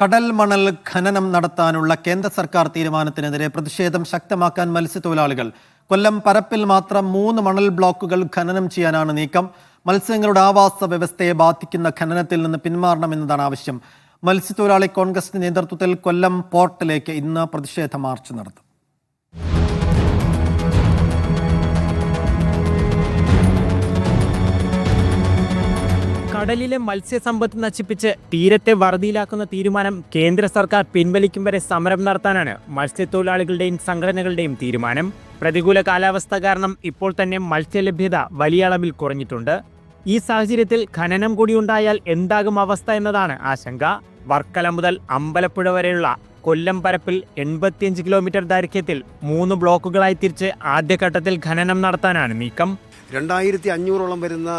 കടൽ മണൽ ഖനനം നടത്താനുള്ള കേന്ദ്ര സർക്കാർ തീരുമാനത്തിനെതിരെ പ്രതിഷേധം ശക്തമാക്കാൻ മത്സ്യത്തൊഴിലാളികൾ. കൊല്ലം പരപ്പിൽ മാത്രം മൂന്ന് മണൽ ബ്ലോക്കുകൾ ഖനനം ചെയ്യാനാണ് നീക്കം. മത്സ്യങ്ങളുടെ ആവാസ വ്യവസ്ഥയെ ബാധിക്കുന്ന ഖനനത്തിൽ നിന്ന് പിന്മാറണമെന്നതാണ് ആവശ്യം. മത്സ്യത്തൊഴിലാളി കോൺഗ്രസിന്റെ നേതൃത്വത്തിൽ കൊല്ലം പോർട്ടിലേക്ക് ഇന്ന് പ്രതിഷേധ മാർച്ച് നടത്തും. കടലിലെ മത്സ്യസമ്പത്ത് നശിപ്പിച്ച് തീരത്തെ വറുതിയിലാക്കുന്ന തീരുമാനം കേന്ദ്ര സർക്കാർ പിൻവലിക്കും വരെ സമരം നടത്താനാണ് മത്സ്യത്തൊഴിലാളികളുടെയും സംഘടനകളുടെയും തീരുമാനം. പ്രതികൂല കാലാവസ്ഥ കാരണം ഇപ്പോൾ തന്നെ മത്സ്യലഭ്യത വലിയ അളവിൽ കുറഞ്ഞിട്ടുണ്ട്. ഈ സാഹചര്യത്തിൽ ഖനനം കൂടി ഉണ്ടായാൽ എന്താകും അവസ്ഥ എന്നതാണ് ആശങ്ക. വർക്കല മുതൽ അമ്പലപ്പുഴ വരെയുള്ള കൊല്ലം പരപ്പിൽ എൺപത്തിയഞ്ച് കിലോമീറ്റർ ദൈർഘ്യത്തിൽ മൂന്ന് ബ്ലോക്കുകളായി തിരിച്ച് ആദ്യഘട്ടത്തിൽ ഖനനം നടത്താനാണ് നീക്കം. രണ്ടായിരത്തി അഞ്ഞൂറോളം വരുന്ന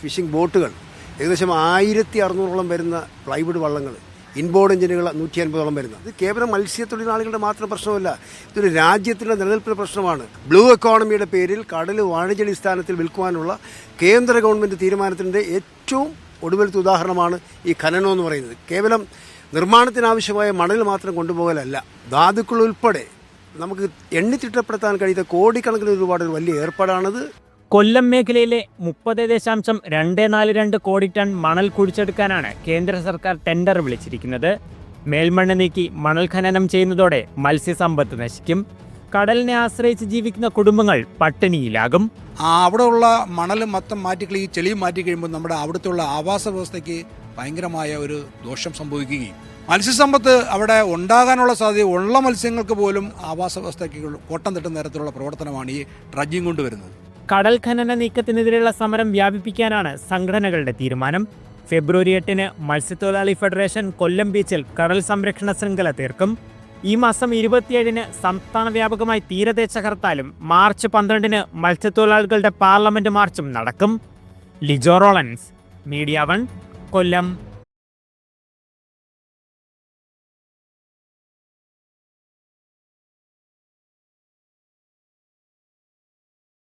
ഫിഷിംഗ് ബോട്ടുകൾ ഏകദേശം ആയിരത്തി അറുന്നൂറോളം വരുന്ന പ്ലൈവുഡ് വള്ളങ്ങൾ ഇൻബോർഡ് എഞ്ചിനുകൾ നൂറ്റി അൻപതോളം വരുന്നത്. ഇത് കേവലം മത്സ്യത്തൊഴിലാളികളുടെ മാത്രം പ്രശ്നമല്ല ഇതൊരു രാജ്യത്തിന്റെ നിലനിൽപ്പിന്റെ പ്രശ്നമാണ്. ബ്ലൂ എക്കോണമിയുടെ പേരിൽ കടൽ വാണിജ്യാടിസ്ഥാനത്തിൽ വിൽക്കുവാനുള്ള കേന്ദ്ര ഗവൺമെന്റ് തീരുമാനത്തിന്റെ ഏറ്റവും ഒടുവിലത്തെ ഉദാഹരണമാണ് ഈ ഖനനം എന്ന് പറയുന്നത്. കേവലം നിർമ്മാണത്തിനാവശ്യമായ മണൽ മാത്രം കൊണ്ടുപോകലല്ല ധാതുക്കൾ ഉൾപ്പെടെ നമുക്ക് എണ്ണിത്തിട്ടപ്പെടുത്താൻ കഴിയുന്ന കോടിക്കണക്കിന് ഒരുപാട് ഒരു വലിയ ഏർപ്പാടാണത്. കൊല്ലം മേഖലയിലെ മുപ്പത് ദശാംശം രണ്ട് നാല് രണ്ട് കോടി ടൺ മണൽ കുഴിച്ചെടുക്കാനാണ് കേന്ദ്ര സർക്കാർ ടെൻഡർ വിളിച്ചിരിക്കുന്നത്. മേൽമണ്ണ് നീക്കി മണൽ ഖനനം ചെയ്യുന്നതോടെ മത്സ്യസമ്പത്ത് നശിക്കും. കടലിനെ ആശ്രയിച്ച് ജീവിക്കുന്ന കുടുംബങ്ങൾ പട്ടിണിയിലാകും. അവിടെയുള്ള മണൽ മൊത്തം മാറ്റി ഈ ചെളിയും മാറ്റി കഴിയുമ്പോൾ നമ്മുടെ അവിടുത്തെ ആവാസ വ്യവസ്ഥയ്ക്ക് ഭയങ്കരമായ ഒരു ദോഷം സംഭവിക്കുകയും മത്സ്യസമ്പത്ത് അവിടെ ഉണ്ടാകാനുള്ള സാധ്യത ഉള്ള മത്സ്യങ്ങൾക്ക് പോലും ആവാസ വ്യവസ്ഥയ്ക്ക് കോട്ടം തട്ടുന്ന തരത്തിലുള്ള പ്രവർത്തനമാണ് ഈ ഡ്രഡ്ജിങ് കൊണ്ടുവരുന്നത്. കടൽ ഖനന നീക്കത്തിനെതിരെയുള്ള സമരം വ്യാപിപ്പിക്കാനാണ് സംഘടനകളുടെ തീരുമാനം. ഫെബ്രുവരി എട്ടിന് മത്സ്യത്തൊഴിലാളി ഫെഡറേഷൻ കൊല്ലം ബീച്ചിൽ കടൽ സംരക്ഷണ ശൃംഖല തീർക്കും. ഈ മാസം ഇരുപത്തിയേഴിന് സംസ്ഥാന വ്യാപകമായി തീരദേശ ഹർത്താലും മാർച്ച് പന്ത്രണ്ടിന് മത്സ്യത്തൊഴിലാളികളുടെ പാർലമെന്റ് മാർച്ചും നടക്കും. Lijo Rolence media one Kollam.